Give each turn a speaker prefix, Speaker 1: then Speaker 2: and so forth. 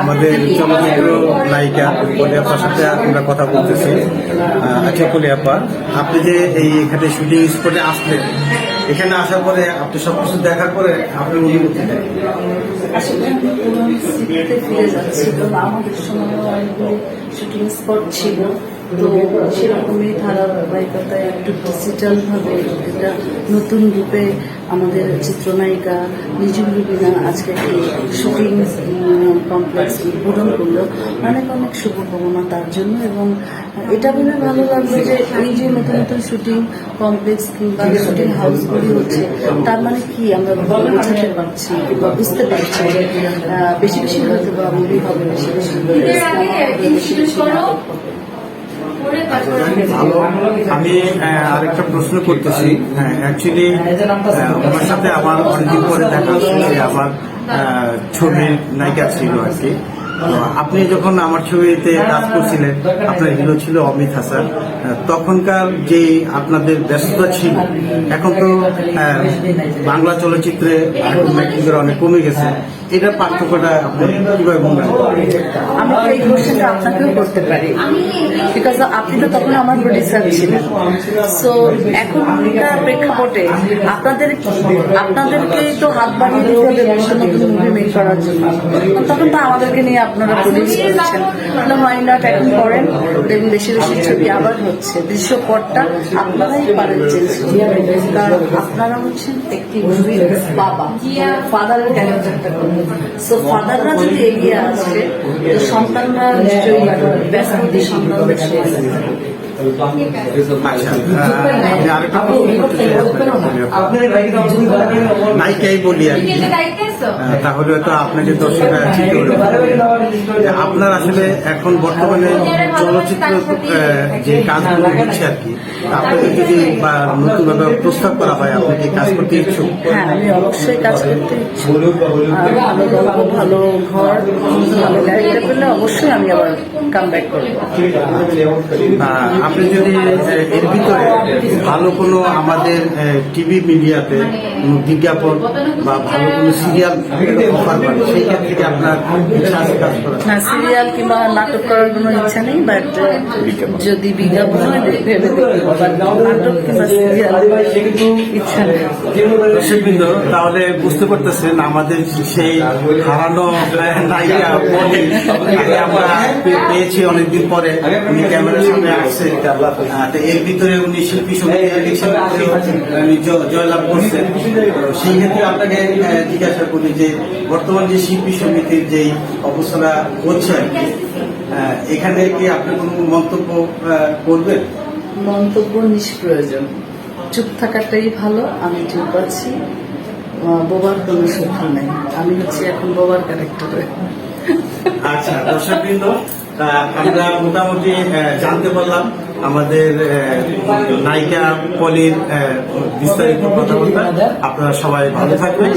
Speaker 1: আমাদের চলচ্চিত্র নায়িকা কলিয়াপার সাথে আমরা কথা বলতেছি আচ্ছা কলিয়াপা আপনি যে এই এখানে শুটিং স্পটে আসলেন, এখানে আসার পরে আপনি সবকিছু দেখার পরে আপনার অনুভূতি কি?
Speaker 2: আসলে আমি পুরনো স্মৃতিতে ফিরে যাচ্ছি, তো আমাদের সময় অনেকগুলি শুটিং স্পট ছিল তো সেরকমই ধারাবাহিকতায় একটু ডিজিটাল ভাবে এটা নতুন রূপে আমাদের চিত্রনায়িকা নিজুম রুবিনা আজকে এই শুটিং কমপ্লেক্স উদ্বোধন করল। অনেক অনেক শুভকামনা তার জন্য এবং এটা ভেবে ভালো লাগল যে এই যে নতুন নতুন শুটিং কমপ্লেক্স কিংবা শুটিং হাউসগুলি হচ্ছে তার মানে কি? আমরা বোঝাতে পারছি বা বুঝতে পারছি যে বেশি বেশি হয়তো বা মুভি হবে বেশি বেশি
Speaker 1: ভালো। আমি আরেকটা প্রশ্ন করতেছি। অ্যাকচুয়ালি ওনার সাথে আমার অনেকদিন পরে দেখা হচ্ছে আমার আহ, ছবির নায়িকা ছিল আর কি। আপনি যখন আমার ছবিতে কাজ করছিলেন, আপনার হিরো ছিল অমিত হাসান তখনকার যে আপনাদের ব্যস্ততা ছিল, এখন তো বাংলা চলচ্চিত্রে এখন অনেক কমে গেছে, এটা পার্থক্যটা আপনি কীভাবে বলবেন
Speaker 2: আমি এই কোশ্চেনটা আপনাকেও করতে পারি বিকজ আপনি তো তখন আমার প্রডিউসার ছিলেন। সো এখনকার প্রেক্ষাপটে আপনাদের আপনাদেরকে তো হাত বাড়িয়ে দিতে হবে নতুন মুভি মেক করার জন্য। তখন তো আমাদেরকে নিয়ে আপনারা প্রডিউস করেছেন তাহলে হয় না এখন করেন দেখুন বেশি বেশি ছবি আবার হচ্ছে। দৃশ্যপটটা আপনারাই পারেন চেঞ্জ আপনারা হচ্ছেন একটি মুভির বাবা ফাদারের ক্যারেক্টারটা করবেন ফাদাররা যদি এগিয়ে আসে, তো সন্তানরা নিশ্চয়ই ব্যস্ত, সন্তানদের
Speaker 1: নায়িকাই বলি আর কি তাহলে হয়তো আপনাকে দর্শকরা আপনার আসলে এখন বর্তমানে চলচ্চিত্র যে কাজগুলো হচ্ছে আর কি আপনাদের যদি বা নতুনভাবে প্রস্তাব করা হয় আপনি কি কাজ করতে ইচ্ছুক।
Speaker 2: অবশ্যই কাজ ভালো ঘর ভালো পেলে অবশ্যই আমি আবার কাম ব্যাক করব।
Speaker 1: আপনি যদি এর ভিতরে ভালো কোনো আমাদের টিভি মিডিয়াতে কোনো বিজ্ঞাপন বা ভালো কোনো সিরিয়াল অফার পান সেই ক্ষেত্রে কি আপনার ইচ্ছা আছে কাজ করার?
Speaker 2: না সিরিয়াল কিংবা নাটক করার কোনো ইচ্ছা নেই বাট যদি বিজ্ঞাপন ভেবে নাটক কিংবা সিরিয়াল ইচ্ছা নেই।
Speaker 1: তাহলে বুঝতে পারতেছেন আমাদের সেই হারানো আহ, নায়িকা আমরা পেয়েছি অনেকদিন পরে উনি ক্যামেরার সামনে আসছে এর ভিতরে উনি শিল্পী জ- জয়লাভ করছেন। সেই ক্ষেত্রে আপনাকে জিজ্ঞাসা করি যে বর্তমান যে শিল্পী সমিতির যেই অবস্থাটা হচ্ছে আর কি এখানে কি আপনি কোনো মন্তব্য করবেন?
Speaker 2: মন্তব্য নিষ্প্রয়োজন। চুপ থাকাটাই ভালো আমি চুপ আছি। বোবার কোনো সুখ নেই। আমি হচ্ছে এখন বোবার ক্যারেক্টারে
Speaker 1: আচ্ছা দর্শকবৃন্দ আমরা মোটামুটি জানতে পারলাম। আমাদের নায়িকা পলির বিস্তারিত কথাবার্তা আপনারা সবাই ভালো থাকবেন।